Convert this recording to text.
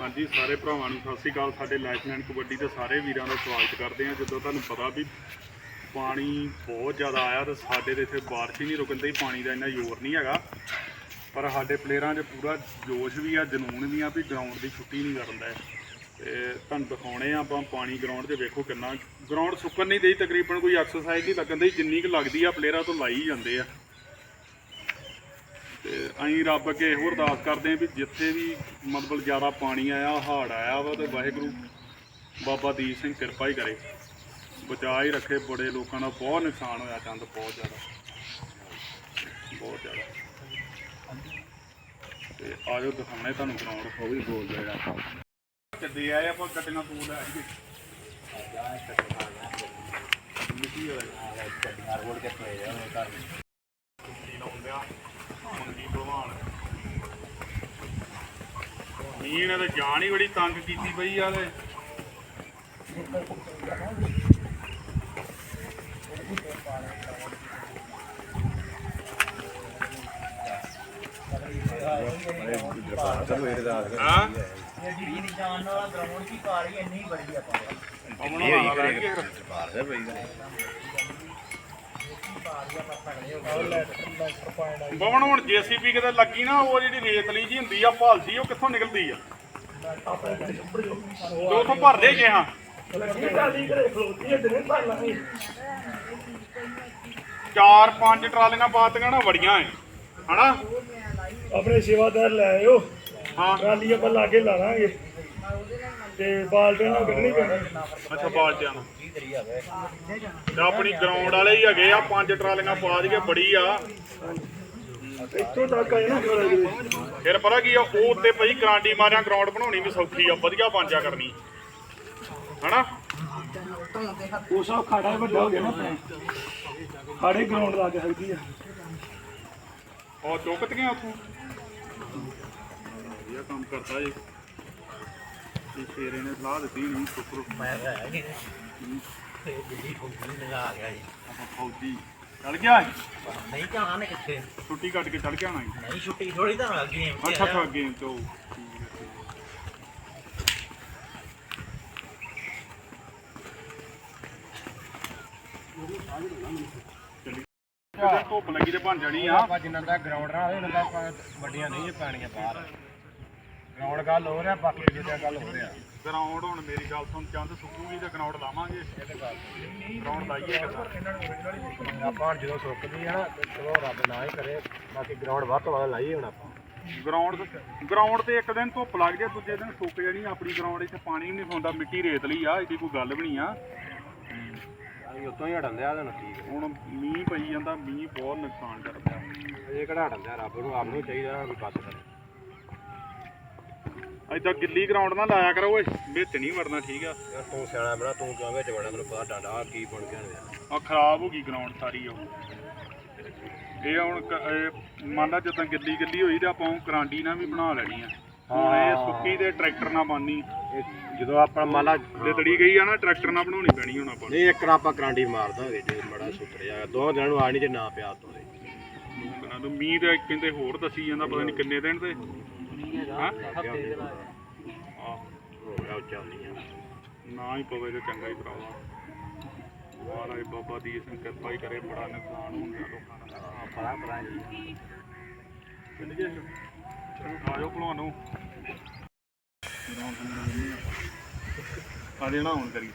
ਹਾਂਜੀ, ਸਾਰੇ ਭਰਾਵਾਂ ਨੂੰ ਸਤਿ ਸ੍ਰੀ ਅਕਾਲ। ਸਾਡੇ ਲੈਫਟੀਨੈਂਟ ਕਬੱਡੀ ਦੇ ਸਾਰੇ ਵੀਰਾਂ ਦਾ ਸਵਾਗਤ ਕਰਦੇ ਹਾਂ। ਜਿੱਦਾਂ ਤੁਹਾਨੂੰ ਪਤਾ ਵੀ ਪਾਣੀ ਬਹੁਤ ਜ਼ਿਆਦਾ ਆਇਆ ਤੇ ਸਾਡੇ ਦੇ ਇੱਥੇ ਬਾਰਿਸ਼ ਹੀ ਨਹੀਂ ਰੁਕਣ 'ਤੇ ਪਾਣੀ ਦਾ ਇੰਨਾ ਜ਼ੋਰ ਨਹੀਂ ਹੈਗਾ। ਪਰ ਸਾਡੇ ਪਲੇਅਰਾਂ 'ਚ ਪੂਰਾ ਜੋਸ਼ ਵੀ ਆ, ਜਨੂਨ ਵੀ ਆ ਵੀ ਗਰਾਊਂਡ ਦੀ ਛੁੱਟੀ ਨਹੀਂ ਕਰਨ ਦਾ ਤੇ ਤੁਹਾਨੂੰ ਦਿਖਾਉਣੇ ਆ ਆਪਾਂ ਪਾਣੀ ਗਰਾਊਂਡ 'ਚ ਵੇਖੋ ਕਿੰਨਾ ਗਰਾਊਂਡ ਸੁੱਕਣ ਨਹੀਂ ਦੇਈ ਤਕਰੀਬਨ ਕੋਈ ਐਕਸਰਸਾਈਜ਼ ਨਹੀਂ ਲੱਗਣ ਦੀ ਜਿੰਨੀ ਕੁ ਲੱਗਦੀ ਆ, ਪਲੇਅਰਾਂ ਤੋਂ ਲਾਈ ਜਾਂਦੇ ਆ। ਅਸੀਂ ਰੱਬ ਅੱਗੇ ਇਹੋ ਅਰਦਾਸ ਕਰਦੇ ਹਾਂ ਵੀ ਜਿੱਥੇ ਵੀ ਮਤਲਬ ਜ਼ਿਆਦਾ ਪਾਣੀ ਆਇਆ ਹੜ੍ਹ ਆਇਆ ਵਾ ਤੇ ਵਾਹਿਗੁਰੂ ਬਾਬਾ ਦੀਪ ਸਿੰਘ ਕਿਰਪਾ ਹੀ ਕਰੇ। ਬਚਾ ਹੀ ਰੱਖੇ ਬੜੇ ਲੋਕਾਂ ਦਾ ਬਹੁਤ ਨੁਕਸਾਨ ਹੋਇਆ ਚੰਦ ਬਹੁਤ ਜ਼ਿਆਦਾ। ਬਹੁਤ ਜ਼ਿਆਦਾ। ਤੇ ਆਜੋ ਦਿਖਾਉਣੇ ਤੁਹਾਨੂੰ ਗਰਾਊਂਡ ਉਹ ਵੀ ਬੋਲ ਰਿਹਾ ਚੱਦੇ ਆਏ ਆਪਾਂ ਗੱਡੀਆਂ ਤੂੰ ਲੈ ਆਈਏ ਮਿੱਟੀ ਵਾਲਾ ਗੱਡੀਆਂ ਰੋਡ ਕੇ ਪਏ ਆ ਘਰ ਮਿੱਟੀ ਲਾਉਂਦਿਆ ਮੰਗੀ ਭਲਵਾਨ ਮੀਂਹ ਨੇ ਤਾਂ ਜਾਨ ਹੀ ਬੜੀ ਤੰਗ ਕੀਤੀ ਪਈ ਆ ਤੇ। ਚਲੋ ਇਹ ਦਾ ਹਾਂ ਜਿਹੜੀ ਜਾਣ ਵਾਲਾ ਗਰਾਊਂਡ ਦੀ ਕਾਰੀ ਇੰਨੀ ਬੜੀ ਆ ਪਾਉਂਦਾ ਪਵਨ ਵਾਲਾ ਲੈ ਕੇ ਬਾਹਰ ਹੈ ਬਈ ਪਵਨ ਹੁਣ ਜੀਸੀਪੀ ਕਿਤੇ ਲੱਗੀ ਨਾ ਉਹ ਜਿਹੜੀ ਰੇਤਲੀ ਜੀ ਹੁੰਦੀ ਆ ਭਾਲਸੀ ਉਹ ਕਿੱਥੋਂ ਨਿਕਲਦੀ ਆ? ਤੇ ਉੱਥੋਂ ਭਰਦੇ ਗਏ ਹਾਂ। ਚਾਰ ਪੰਜ ਟਰਾਲੀਆਂ ਪਾਤੀਆਂ ਨਾ ਵੜੀਆਂ ਐ। ਹਨਾ? ਆਪਣੇ ਸੇਵਾਦਾਰ ਲੈ ਆਇਓ। ਹਾਂ। ਟਰਾਲੀ ਆਪਾਂ ਲਾਗੇ ਲਾ ਲਾਂਗੇ ਤੇ ਬਾਲਟੀਆਂ ਨੂੰ ਕੱਢਣੀ ਪੈਣੀ ਅੱਛਾ ਬਾਲਟਿਆਂ ਨੂੰ। ਤੇ ਆਪਣੀ ਗਰਾਊਂਡ ਵਾਲੇ ਹੀ ਹੈਗੇ ਆ ਪੰਜ ਟਰਾਲੀਆਂ ਪਾ ਦਈਏ ਬੜੀ ਆ। ਇੱਥੋਂ ਤੱਕ ਆਏ ਨਾ ਥੋੜਾ ਜਿਹਾ ਫਿਰ ਪਤਾ ਕੀ ਆ ਉਹ ਉੱਤੇ ਪਈ ਗਰਾਂਡੀ ਮਾਰਿਆ ਗਰਾਊਂਡ ਬਣਾਉਣੀ ਵੀ ਸੌਖੀ ਆ ਵਧੀਆ ਪੰਜਾ ਕਰਨੀ। ਹਨਾ? ਉਹ ਸਭ ਖਾੜਾ ਵੱਡਾ ਹੋ ਗਿਆ ਨਾ ਆਪਣਾ ਖਾੜੇ ਗਰਾਊਂਡ ਲਾ ਕੇ ਸਕਦੀ ਆ। ਉਹ ਚੁੱਕਤ ਗਿਆ ਉੱਥੋਂ? ਵਧੀਆ ਕੰਮ ਕਰਦਾ ਜੀ ਤੇ ਸ਼ੇਰੇ ਨੇ ਸਲਾਹ ਦਿੱਤੀ ਨਹੀਂ ਸ਼ੁਕਰ ਮੈਂ ਆਇਆ ਕਿ ਤੇ ਬਿੱਲੀ ਫੌਜੀ ਨੇ ਆ ਗਿਆ ਜੀ। ਆਪਾਂ ਫੌਜੀ। ਚਲ ਗਿਆ ਸੀ? ਨਹੀਂ ਜਾਣ ਕਿੱਥੇ? ਛੁੱਟੀ ਕੱਟ ਕੇ ਚੜ ਗਿਆ ਨਾ ਜੀ। ਨਹੀਂ ਛੁੱਟੀ ਥੋੜੀ ਤਾਂ ਲੱਗ ਅੱਛਾ ਅੱਛਾ ਗੇਮ ਤੋਂ ਚਲੀ। ਧੁੱਪ ਲੱਗੀ ਤੇ ਬਣ ਜਾਣੀ ਆ। ਆਪਾਂ ਜਿੰਨਾ ਦਾ ਗਰਾਊਂਡ ਨਾਲ ਉਹਨਾਂ ਦਾ ਆਪਾਂ ਵੱਡੀਆਂ ਨਹੀਂ ਪਾਣੀਆਂ ਬਾਹਰ। ਗਰਾਊਂਡ ਗੱਲ ਹੋ ਰਿਹਾ ਬਾਕੀ ਜਿਹਦਾ ਗੱਲ ਹੋ ਰਿਹਾ। ਗਰਾਊਂਡ ਹੁਣ ਮੇਰੀ ਗੱਲ ਸੁਣ ਚੰਦ ਸੁੱਕੂਗੀ ਤੇ ਗਰਾਊਂਡ ਲਾਵਾਂਗੇ? ਗਰਾਊਂਡ ਲਾਈਏ ਕਿੱਦਾਂ ਆਪਾਂ ਜਦੋਂ ਸੁੱਕਦੀ ਹੈ ਨਾ ਚਲੋ ਰੱਬ ਨਾ ਹੀ ਕਰੇ ਬਾਕੀ ਗਰਾਊਂਡ ਵੱਧ ਤੋਂ ਵੱਧ ਲਾਈਏ ਹੁਣ ਆਪਾਂ। ਗਰਾਊਂਡ ਗਰਾਊਂਡ ਤੇ ਇੱਕ ਦਿਨ ਧੁੱਪ ਲੱਗ ਜਾਏ ਦੂਜੇ ਦਿਨ ਸੁੱਕ ਜਾਣੀ ਆਪਣੀ ਗਰਾਊਂਡ ਇੱਥੇ ਪਾਣੀ ਵੀ ਨਹੀਂ ਹੁੰਦਾ ਮਿੱਟੀ ਰੇਤਲੀ ਆ ਇਹਦੀ ਕੋਈ ਗੱਲ ਵੀ ਨਹੀਂ ਆ। ਅਸੀਂ ਉਤੋਂ ਹੀ ਹਟਣ ਦਿਆ ਤੁਹਾਨੂੰ ਠੀਕ ਹੁਣ ਮੀਂਹ ਪਈ ਜਾਂਦਾ ਮੀਂਹ ਬਹੁਤ ਨੁਕਸਾਨ ਕਰਦਾ। ਇਹ ਕਿਹੜਾ ਹਟਣ ਦਿਆ ਰੱਬ ਨੂੰ ਆਪ ਨੂੰ ਚਾਹੀਦਾ ਵੀ ਬਸ ਏਦਾਂ ਗਿੱਲੀ ਗਰਾਊਂਡ ਨਾ ਲਾਇਆ ਕਰੋ ਓਏ ਵਿੱਚ ਨਹੀਂ ਵੜਨਾ ਠੀਕ ਆ। ਯਾਰ ਤੂੰ ਸਿਆਣਾ ਬਣਾ ਤੂੰ ਕਿਉਂ ਵਿੱਚ ਵੜਾ ਮੈਨੂੰ ਪਤਾ ਡਾਂਡਾ ਆਹ ਕੀ ਬਣ ਗਿਆ ਯਾਰ ਆ ਖਰਾਬ ਹੋ ਗਈ ਗਰਾਊਂਡ ਸਾਰੀ ਉਹ। ਇਹ ਹੁਣ ਕ- ਇਹ ਮੰਨ ਲਾ ਜਦੋਂ ਗਿੱਲੀ ਗਿੱਲੀ ਹੋਈ ਤੇ ਆਪਾਂ ਉਹ ਕਰਾਂਡੀ ਨਾਲ ਵੀ ਬਣਾ ਲੈਣੀ ਆ। ਹੁਣ ਇਹ ਸੁੱਕੀ ਤੇ ਟਰੈਕਟਰ ਨਾਲ ਬਣਨੀ। ਇਹ ਜਦੋਂ ਆਪਾਂ ਮੰਨ ਲਾ ਜੇ ਤੜੀ ਗਈ ਆ ਨਾ ਟਰੈਕਟਰ ਨਾਲ ਬਣਾਉਣੀ ਪੈਣੀ ਹੁਣ ਆਪਾਂ। ਨੂੰ। ਨਹੀਂ ਇੱਕ ਰਾਂ ਆਪਾਂ ਕਰਾਂਡੀ ਮਾਰ ਦਾਂਗੇ ਜੇ ਮੜਾ ਸੁੱਤਰ ਜਾ ਦੋ ਦਿਨ ਨੂੰ ਆ ਨਹੀਂ ਜੇ ਨਾ ਪਿਆ ਤੋਂ ਦੇ ਦਿਨਾਂ ਤੋਂ ਮੀਂਹ ਤੇ ਕਹਿੰਦੇ ਹੋਰ ਦੱਸੀ ਜਾਂਦਾ ਪਤਾ ਨਹੀਂ ਕਿੰਨੇ ਦਿਨ ਤੇ। ਹਾਂ? ਆਹ, ਹੋ ਗਿਆ ਉੱਚਾ ਨਹੀਂ ਆ। ਨਾ ਹੀ ਪਵੇ ਤੇ ਚੰਗਾ ਹੀ ਭਰਾਵਾ। ਮਹਾਰਾਜ ਬਾਬਾ ਦੀਪ ਸਿੰਘ ਕਿਰਪਾ ਹੀ ਕਰੇ ਬੜਾ ਨੁਕਸਾਨ ਹੋ ਗਿਆ ਲੋਕਾਂ ਦਾ। ਪੜਾ ਪੜਾ ਜੀ ਚੱਲੀਏ ਚਲੋ ਆਜੋ ਭਲਵਾਨੋ ਆ। ਦੇਣਾ ਹੁਣ ਕਰੀ।